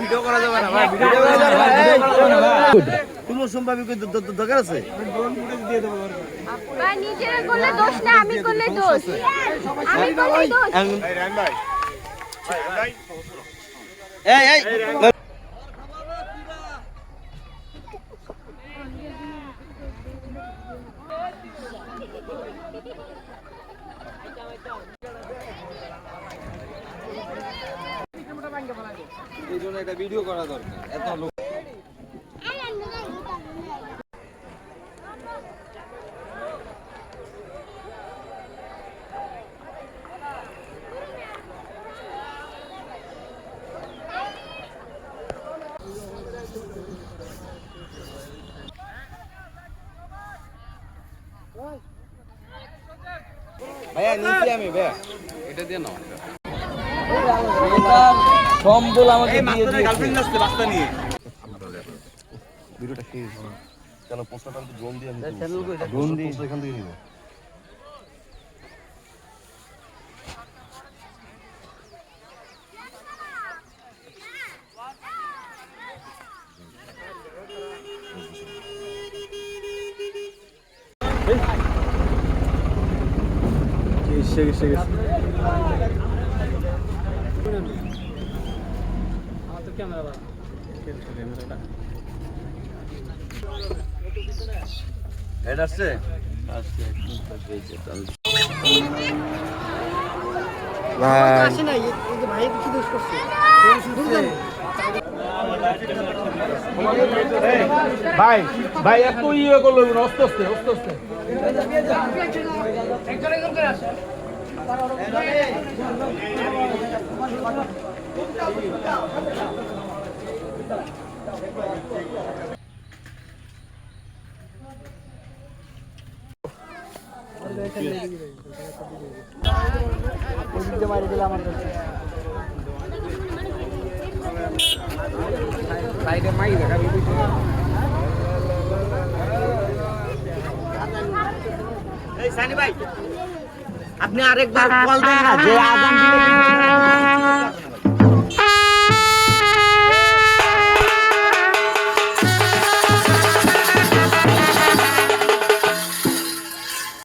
Video করা যাবে না ভাই ভিডিও করা যাবে না কোনো সম্ভাব্য দরকার আছে ভাই নিজেরা করলে দোষ না আমি করলে দোষ আমি করলে দোষ এই এই Thank you. একটা ভিডিও করা দরকার। এত লোক ভাইয়া নিচ্ছি আমি ভাইয়া। এটা দিয়ে নাও। সম্বল আমাকে দিয়ে দিয়েছে। গার্লফ্রেন্ড আসছে বাস্তা নিয়ে। ভিডিওটা শেষ কেন পোস্টারটা আমি ড্রোন দিয়ে আমি ড্রোন দিয়ে এখান থেকে নিব। এটা আসছে ভাই ভাই এত ইয়ে করল না অস্তে অস্তে অস্তে আপনি আরেকবার কল দেন না যে আজান দিলে